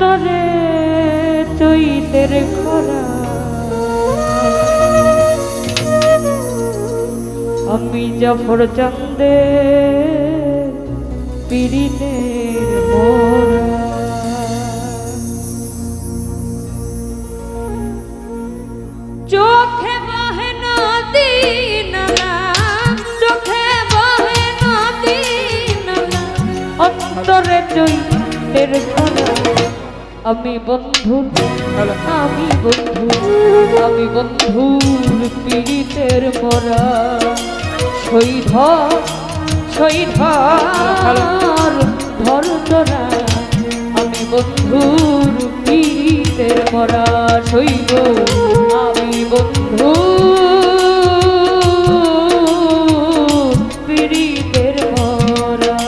তুই চৈতের খরা আমি জাফর চন্দে পিড়িতের মোরা আমি বন্ধু আমি বন্ধু আমি বন্ধুর পীড়িতের মরা। শহীদ শহীদ ধরতরা আমি বন্ধুর পীড়িতের মরা শৈব আমি বন্ধু পীড়িতের মরা।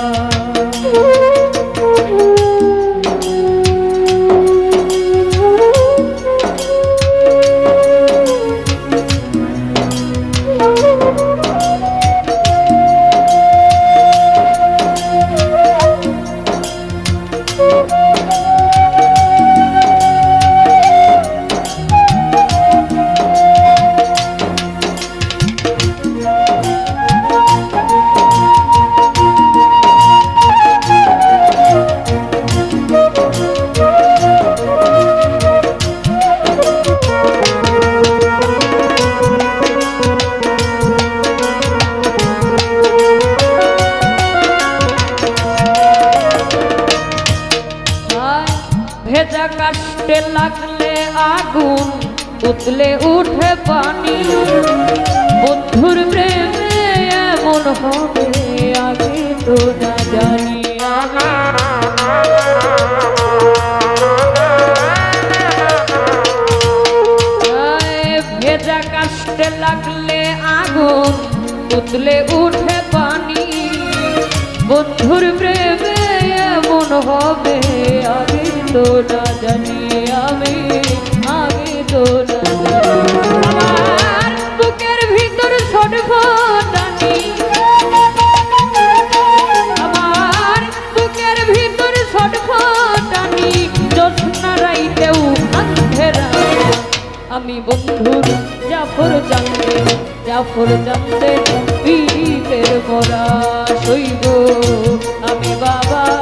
উতলে উঠে পানি। বন্ধুর প্রেমে এমন হবে, আগে তো না জানি। ভেজা কাষ্টে লাগলে আগুন উতলে উঠে পানি। বন্ধুর প্রেমে এমন হবে আমি তো না জানি আমি। আমি তো না আমার বুকের ভিতর ছটফটানি আমার বুকের ভিতর ছটফটানি জ্যোৎস্না রাইতেও আন্ধেরা আমি বন্ধুর জাফর চান্দে জাফর চান্দে পীড়িতের মরা শৈব আমি বাবার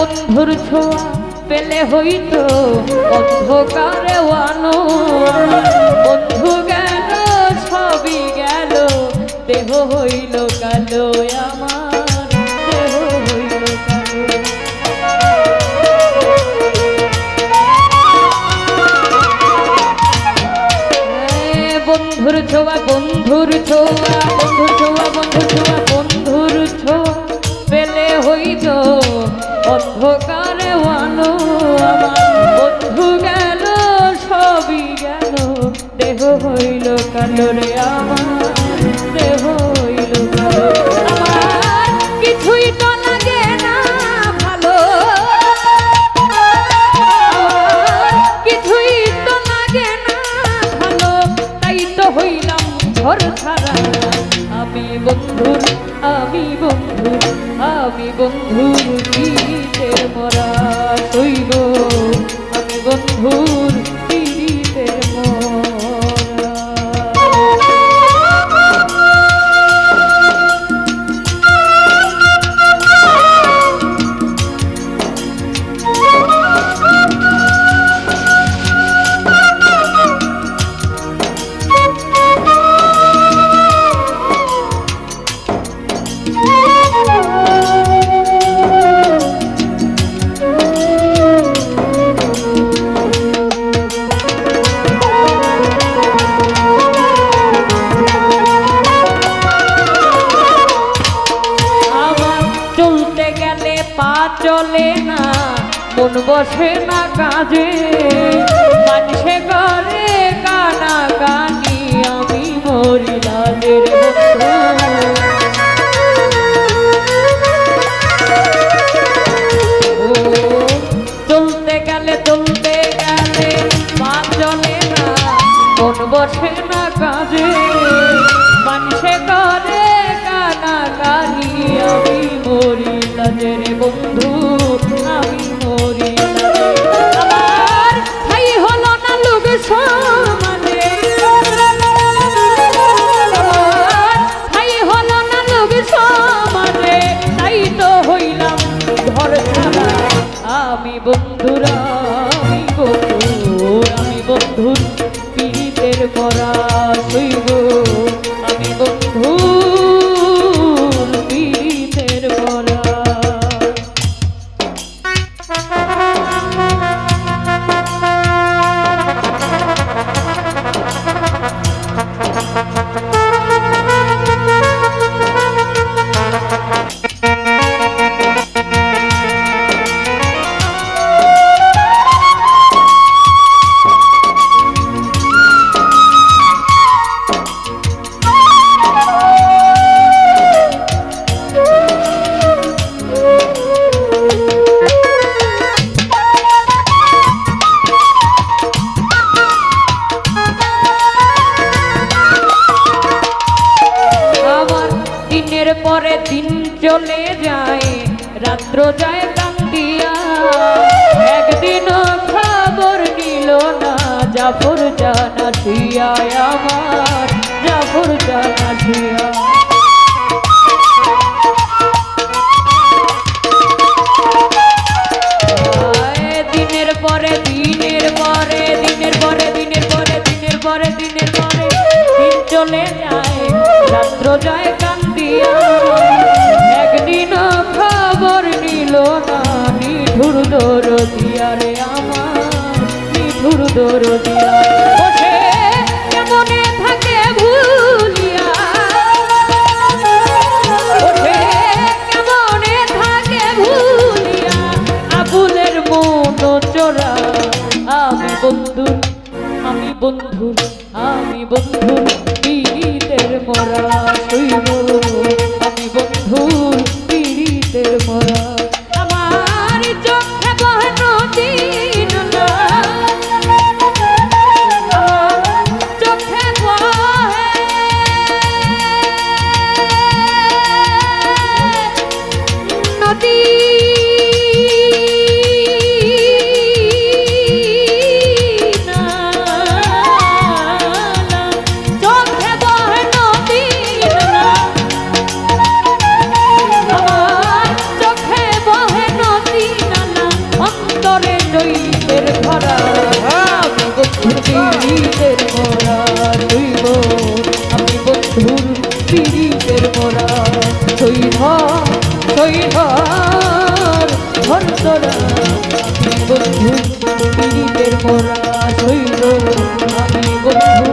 বন্ধুর ছোঁয়া পেলে হইতো অন্ধকারে ওয়ানো। বন্ধু গেল সবই গেল, দেহ হইল কালো আমার বন্ধুর ছোঁয়া বন্ধুর ছোঁয়া বন্ধুর ছোঁয়া বন্ধুর ছোঁয়া, বন্ধুর অন্ধকারে বন্ধু গেল গেল। হইল আমার হইল কিছুই তো ভালো। কিছুই ভালো। তাই তো আমি বন্ধু আমি বন্ধু, আমি বন্ধুর গীতের মরা বসে না কাজে মানুষে করে কানা কানি আমি মরি লাজের চলতে গেলে চলতে গেলে পা চলে না কোন বসে না কাজে মানুষে করে কানা কানি আমি মরি লাজের বন্ধু পরে দিন চলে যায়, রাত্র যায় কান্দিয়া। একদিন খবর নিল না, জাফর জানা আমার, জাফর জানা আবুলের মন চোরা আমি বন্ধু আমি বন্ধু আমি বন্ধু। সৈধর ভরসরা বন্ধু পীড়িতের মোরা সৈধ আমি বন্ধু।